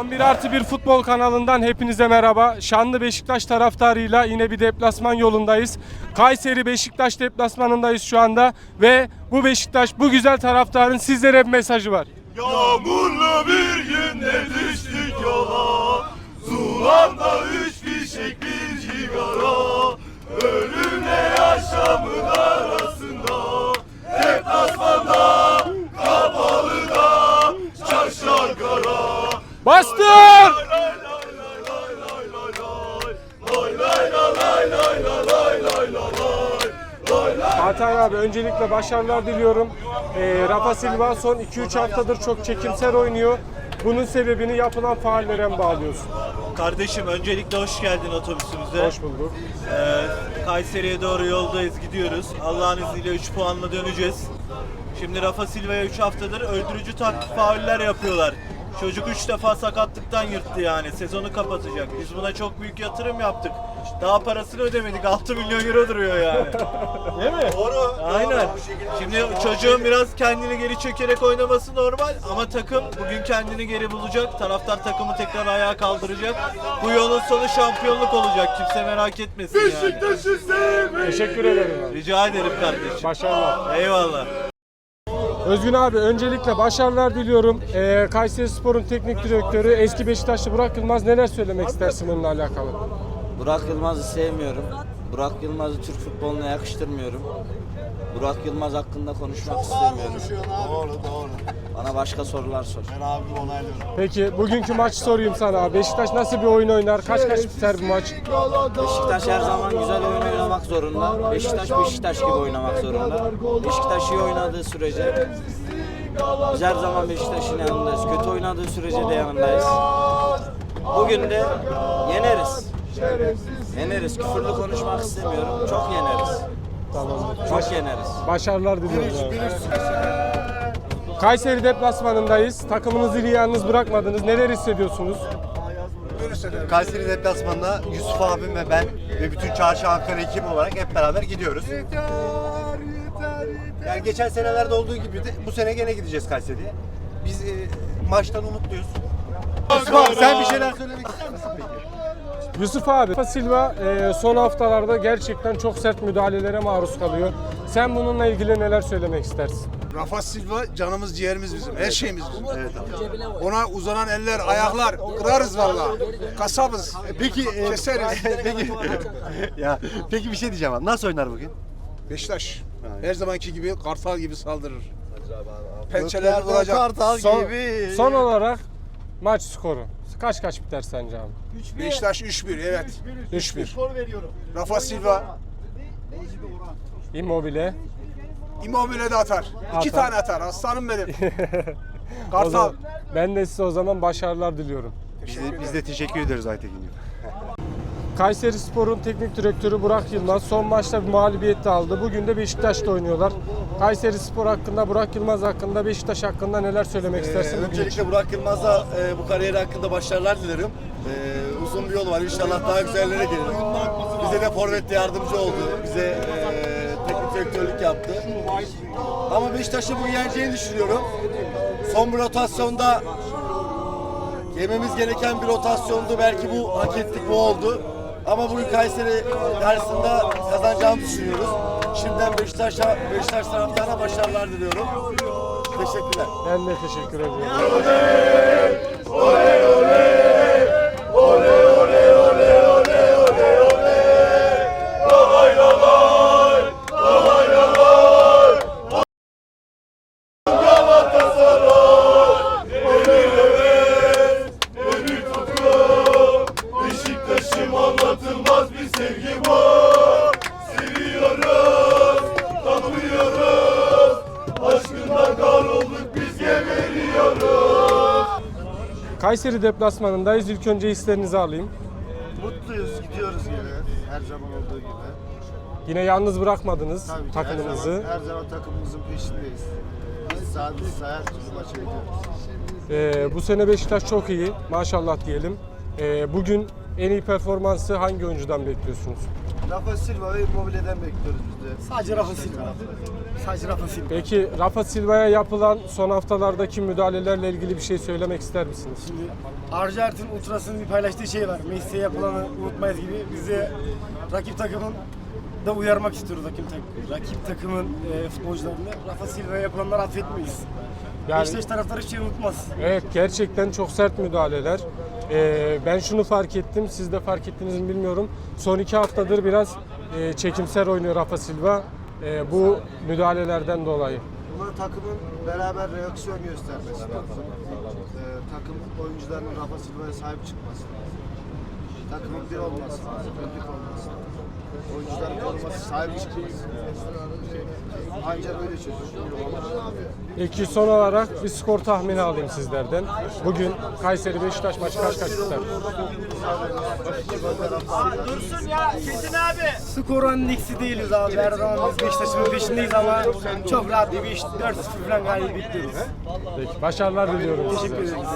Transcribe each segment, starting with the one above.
11 artı 1 futbol kanalından hepinize merhaba. Şanlı Beşiktaş taraftarıyla yine bir deplasman yolundayız. Kayseri Beşiktaş deplasmanındayız şu anda ve bu Beşiktaş bu güzel taraftarın sizlere bir mesajı var. Yağmurlu bir günde düştük yola Zulanda üç fişek bir cigara Ölümle yaşamın arasında Deplasmanda lay Hakan abi öncelikle başarılar diliyorum. Ee, Rafa Silva son 2-3 haftadır çok çekimser oynuyor. Bunun sebebini yapılan faallere mi bağlıyorsun? Kardeşim öncelikle hoş geldin otobüsümüze. Hoş bulduk. Ee, Kayseri'ye doğru yoldayız gidiyoruz. Allah'ın izniyle 3 puanla döneceğiz. Şimdi Rafa Silva'ya 3 haftadır öldürücü taktik fauller yapıyorlar. Çocuk 3 defa sakatlıktan yırttı yani. Sezonu kapatacak. Biz buna çok büyük yatırım yaptık. Daha parasını ödemedik. 6 milyon euro duruyor yani. Değil mi? Doğru. Aynen. Şimdi çocuğun biraz kendini geri çekerek oynaması normal ama takım bugün kendini geri bulacak. Taraftar takımı tekrar ayağa kaldıracak. Bu yolun sonu şampiyonluk olacak. Kimse merak etmesin yani. Teşekkür ederim. Rica ederim kardeşim. Başarılar. Eyvallah. Özgün abi öncelikle başarılar diliyorum. Ee, Kayseri Spor'un teknik direktörü eski Beşiktaşlı Burak Yılmaz neler söylemek istersin bununla alakalı? Burak Yılmaz'ı sevmiyorum. Burak Yılmaz'ı Türk futboluna yakıştırmıyorum. Burak Yılmaz hakkında konuşmak istemiyorum. Doğru doğru. Bana başka sorular sor. Ben abim onaylıyorum. Peki bugünkü maçı sorayım sana. Beşiktaş nasıl bir oyun oynar? Kaç kaç biter bu maç? Beşiktaş her zaman güzel oyun oynamak zorunda. Beşiktaş Beşiktaş gibi oynamak zorunda. Beşiktaş iyi oynadığı sürece biz her zaman Beşiktaş'ın yanındayız. Kötü oynadığı sürece de yanındayız. Bugün de yeneriz. Yeneriz. Küfürlü konuşmak istemiyorum. Çok yeneriz. Çok yeneriz. Başarılar diliyorum. Kayseri deplasmanındayız. Takımınızı iyi yalnız bırakmadınız. Neler hissediyorsunuz? Kayseri deplasmanına Yusuf abim ve ben ve bütün Çarşı Ankara ekibi olarak hep beraber gidiyoruz. Yani geçen senelerde olduğu gibi de bu sene gene gideceğiz Kayseri'ye. Biz e, maçtan umutluyuz. Yusuf abi sen bir şeyler söylemek ister misin peki? Yusuf abi, Rafa Silva e, son haftalarda gerçekten çok sert müdahalelere maruz kalıyor. Sen bununla ilgili neler söylemek istersin? Rafa Silva canımız ciğerimiz bizim. Her şeyimiz bizim. Ona uzanan eller, ayaklar kırarız vallahi. Kasabız. Peki e, Keseriz. peki ya peki bir şey diyeceğim abi. Nasıl oynar bugün? Beşiktaş her zamanki gibi kartal gibi saldırır. Pençeler vuracak. Kartal Son, gibi. son olarak maç skoru. Kaç kaç biter sence abi? Beşiktaş 3-1 evet. 3-1. Rafa Silva Immobile. Immobile de atar. İki Atar. tane atar. Aslanım benim. O Kartal. zaman, ben de size o zaman başarılar diliyorum. Biz de, biz de teşekkür ederiz Aytekin'ciğim. Kayseri Spor'un teknik direktörü Burak Yılmaz son maçta bir mağlubiyet de aldı. Bugün de Beşiktaş'ta oynuyorlar. Kayseri Spor hakkında, Burak Yılmaz hakkında, Beşiktaş hakkında neler söylemek istersin? bugün için? Öncelikle Burak Yılmaz'a e, bu kariyeri hakkında başarılar dilerim. E, uzun bir yol var. İnşallah daha güzellere gelir. Bize de forvette yardımcı oldu. Bize e, teknik direktörlük yaptı. Ama Beşiktaş'ı bugün yeneceğini düşünüyorum. Son bir rotasyonda yememiz gereken bir rotasyondu. Belki bu hak ettik bu oldu. Ama bugün Kayseri karşısında kazanacağımızı düşünüyoruz. Şimdiden Beşiktaş'a, Beşiktaş taraftarına başarılar diliyorum. Teşekkürler. Ben de teşekkür ediyorum. Kayseri deplasmanındayız. İlk önce hislerinizi alayım. Mutluyuz, gidiyoruz yine. Her zaman olduğu gibi. Yine yalnız bırakmadınız Tabii ki her takımınızı. zaman, her zaman takımımızın peşindeyiz. Biz sağ, biz sağ her türlü maça gidiyoruz. Ee, bu sene Beşiktaş çok iyi. Maşallah diyelim. Ee, bugün en iyi performansı hangi oyuncudan bekliyorsunuz? Rafa Silva ve Immobile'den bekliyoruz biz de. Sadece Rafa Silva. Sadece Rafa Silva. Peki Rafa Silva'ya yapılan son haftalardaki müdahalelerle ilgili bir şey söylemek ister misiniz? Şimdi Arjantin Ultras'ın bir paylaştığı şey var. Messi'ye yapılanı unutmayız gibi. Bize rakip takımın da uyarmak istiyoruz rakip, tak- rakip takımın e, futbolcularını. Rafa Silva'ya yapılanları affetmeyiz. Yani Beşiktaş taraftarı hiçbir şey unutmaz. evet gerçekten çok sert müdahaleler. Ee, ben şunu fark ettim, siz de fark ettiniz mi bilmiyorum. Son iki haftadır biraz e, çekimser oynuyor Rafa Silva. E, bu müdahalelerden dolayı. Buna takımın beraber reaksiyon göstermesi lazım. Ee, takım oyuncularının Rafa Silva'ya sahip çıkması lazım. Takımın bir olması lazım, birlik olması lazım. Oyuncuların koruması, sahip çıkması. Ancak böyle çözülür. Peki son olarak bir skor tahmini alayım sizlerden. Bugün Kayseri Beşiktaş maçı kaç kaç biter? Skor endiksi değiliz abi. Her zaman biz Beşiktaş'ın peşindeyiz ama çok rahat bir 4-0 falan galibiyet bekliyoruz. Peki başarılar diliyorum size. Teşekkür ederim.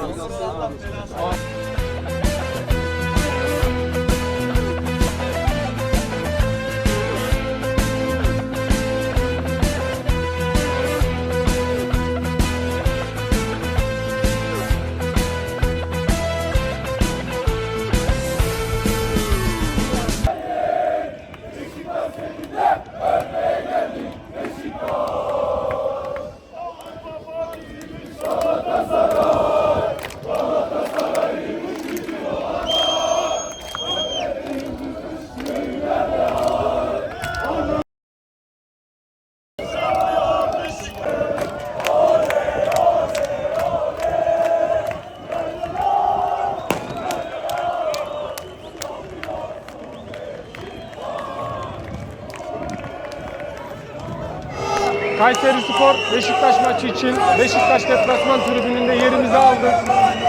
Kayseri Spor Beşiktaş maçı için Beşiktaş deplasman tribününde yerimizi aldık.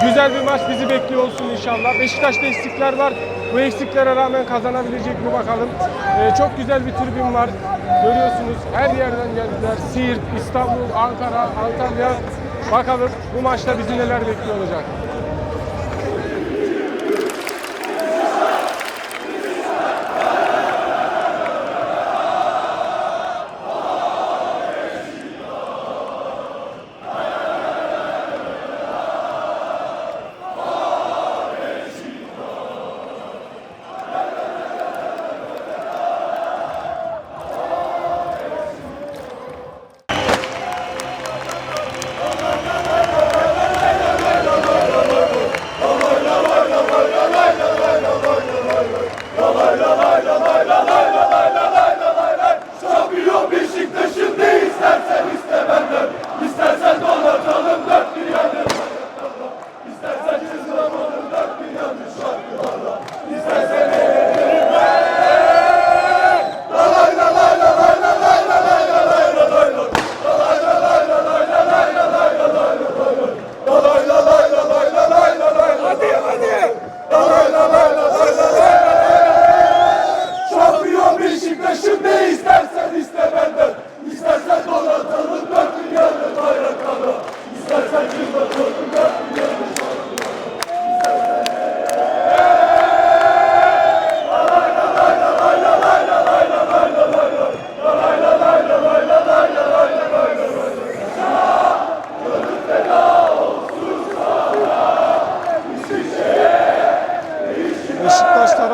Güzel bir maç bizi bekliyor olsun inşallah. Beşiktaş'ta eksikler var. Bu eksiklere rağmen kazanabilecek mi bakalım. Ee, çok güzel bir tribün var. Görüyorsunuz her yerden geldiler. Siirt, İstanbul, Ankara, Antalya. Bakalım bu maçta bizi neler bekliyor olacak.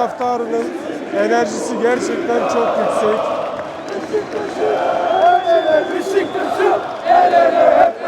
Taraftarının enerjisi gerçekten çok yüksek. Beşiktaş'ım el ele hep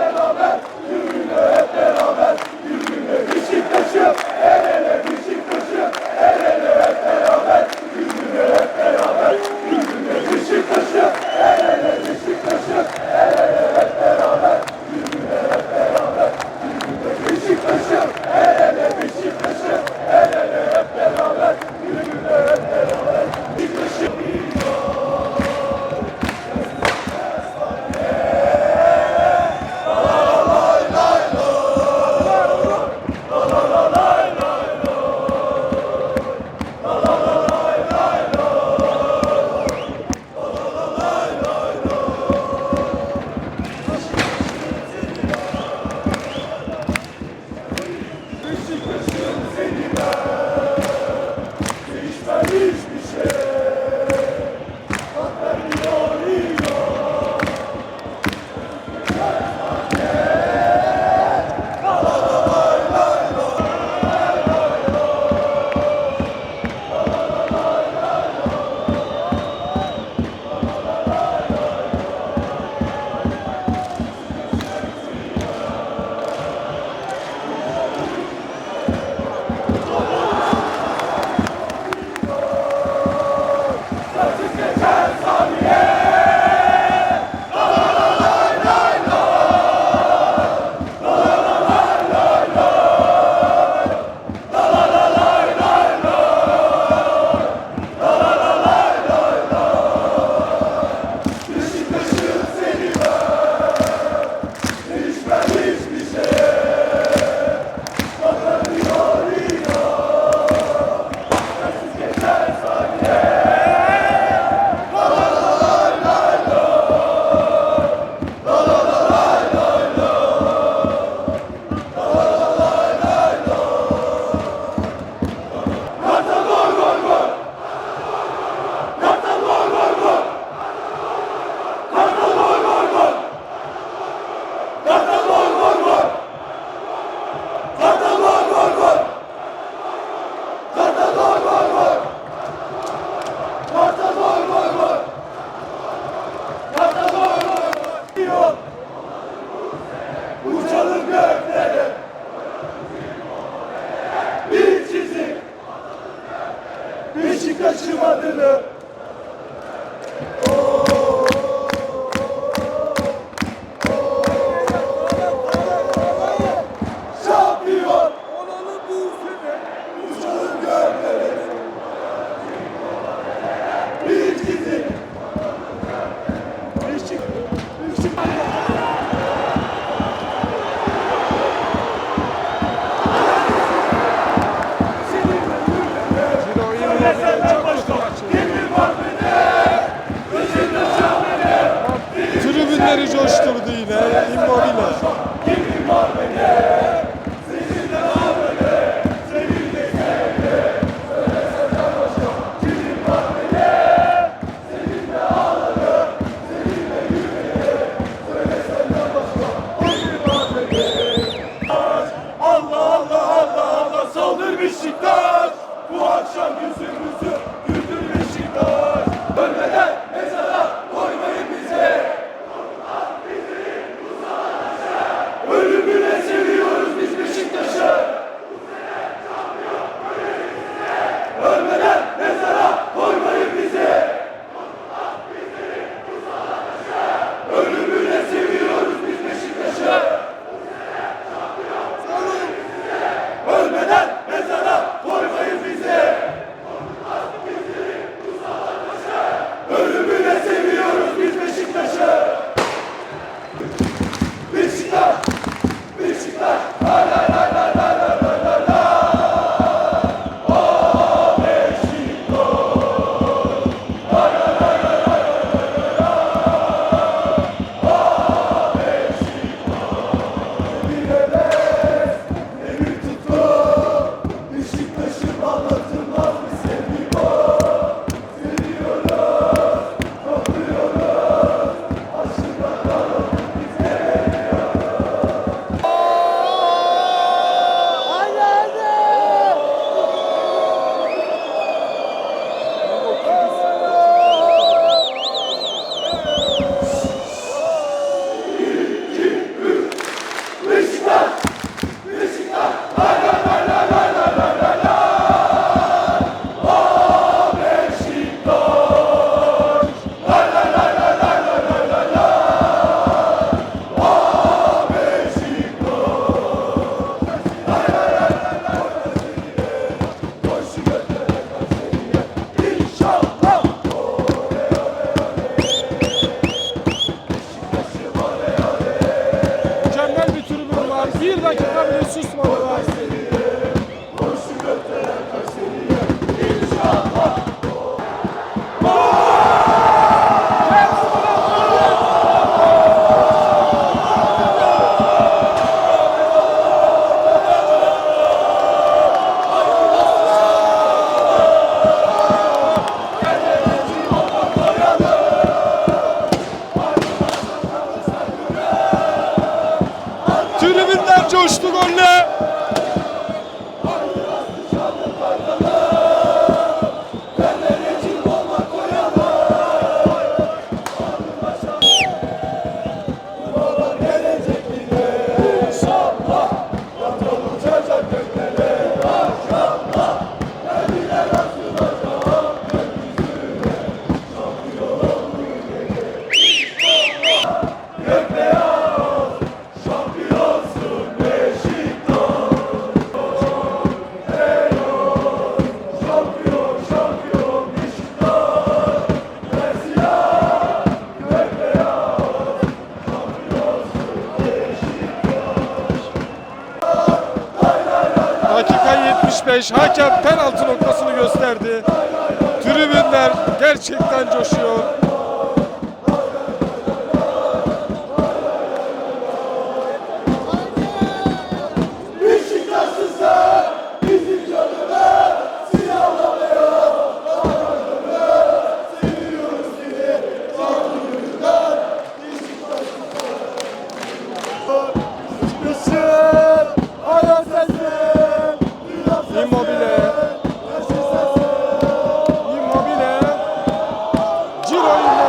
Dakika 75. Hakem penaltı noktasını gösterdi. Tribünler gerçekten coşuyor. Ciro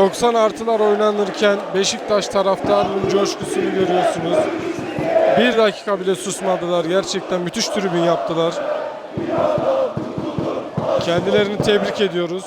90 artılar oynanırken Beşiktaş taraftarının coşkusunu görüyorsunuz. Bir dakika bile susmadılar. Gerçekten müthiş tribün yaptılar. Kendilerini tebrik ediyoruz.